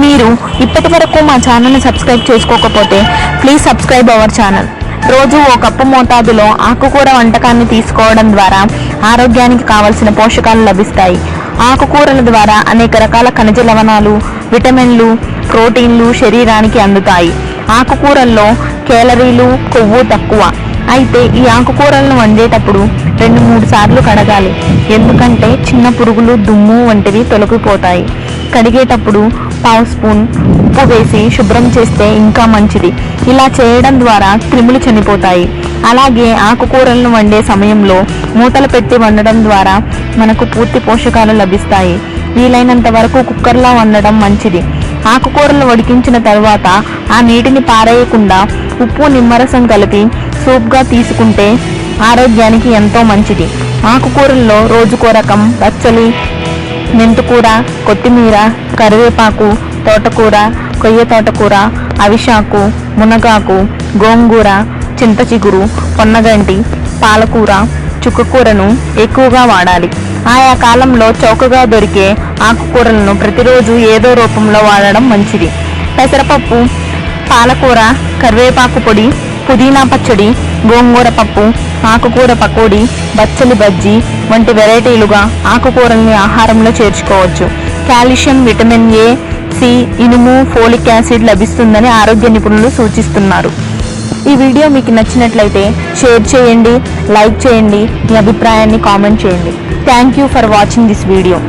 మీరు ఇప్పటి వరకు మా ఛానల్ని సబ్స్క్రైబ్ చేసుకోకపోతే ప్లీజ్ సబ్స్క్రైబ్ అవర్ ఛానల్. రోజు ఓ కప్పు మోతాదులో ఆకుకూర వంటకాన్ని తీసుకోవడం ద్వారా ఆరోగ్యానికి కావలసిన పోషకాలు లభిస్తాయి. ఆకుకూరల ద్వారా అనేక రకాల ఖనిజ లవణాలు విటమిన్లు ప్రోటీన్లు శరీరానికి అందుతాయి. ఆకుకూరల్లో కేలరీలు కొవ్వు తక్కువ. అయితే ఈ ఆకుకూరలను వండేటప్పుడు రెండు మూడు సార్లు కడగాలి. ఎందుకంటే చిన్న పురుగులు దుమ్ము వంటివి తొలగిపోతాయి. కడిగేటప్పుడు పావు స్పూన్ ఉప్పు వేసి శుభ్రం చేస్తే ఇంకా మంచిది. ఇలా చేయడం ద్వారా క్రిములు చనిపోతాయి. అలాగే ఆకుకూరలను వండే సమయంలో మూతలు పెట్టి వండడం ద్వారా మనకు పూర్తి పోషకాలు లభిస్తాయి. వీలైనంత వరకు కుక్కర్లో వండడం మంచిది. ఆకుకూరలు ఉడికించిన తర్వాత ఆ నీటిని పారేయకుండా ఉప్పు నిమ్మరసం కలిపి సూప్గా తీసుకుంటే ఆరోగ్యానికి ఎంతో మంచిది. ఆకుకూరల్లో రోజుకో రకం పచ్చలి మెంతుకూర కొత్తిమీర కరివేపాకు తోటకూర కొయ్య తోటకూర అవిశాకు మునగాకు గోంగూర చింతచిగురు పొన్నగంటి పాలకూర చుక్కకూరను ఎక్కువగా వాడాలి. ఆయా కాలంలో చౌకగా దొరికే ఆకుకూరలను ప్రతిరోజు ఏదో రూపంలో వాడడం మంచిది. పెసరపప్పు పాలకూర కరివేపాకు పొడి పుదీనా పచ్చడి గోంగూర పప్పు ఆకుకూర పకోడీ బచ్చలి బజ్జీ వంటి వెరైటీలుగా ఆకుకూరల్ని ఆహారంలో చేర్చుకోవచ్చు. కాల్షియం విటమిన్ ఏ సి ఇనుము ఫోలిక్ యాసిడ్ లభిస్తుందని ఆరోగ్య నిపుణులు సూచిస్తున్నారు. ఈ వీడియో మీకు నచ్చినట్లయితే షేర్ చేయండి లైక్ చేయండి మీ అభిప్రాయాన్ని కామెంట్ చేయండి. Thank you for watching this video.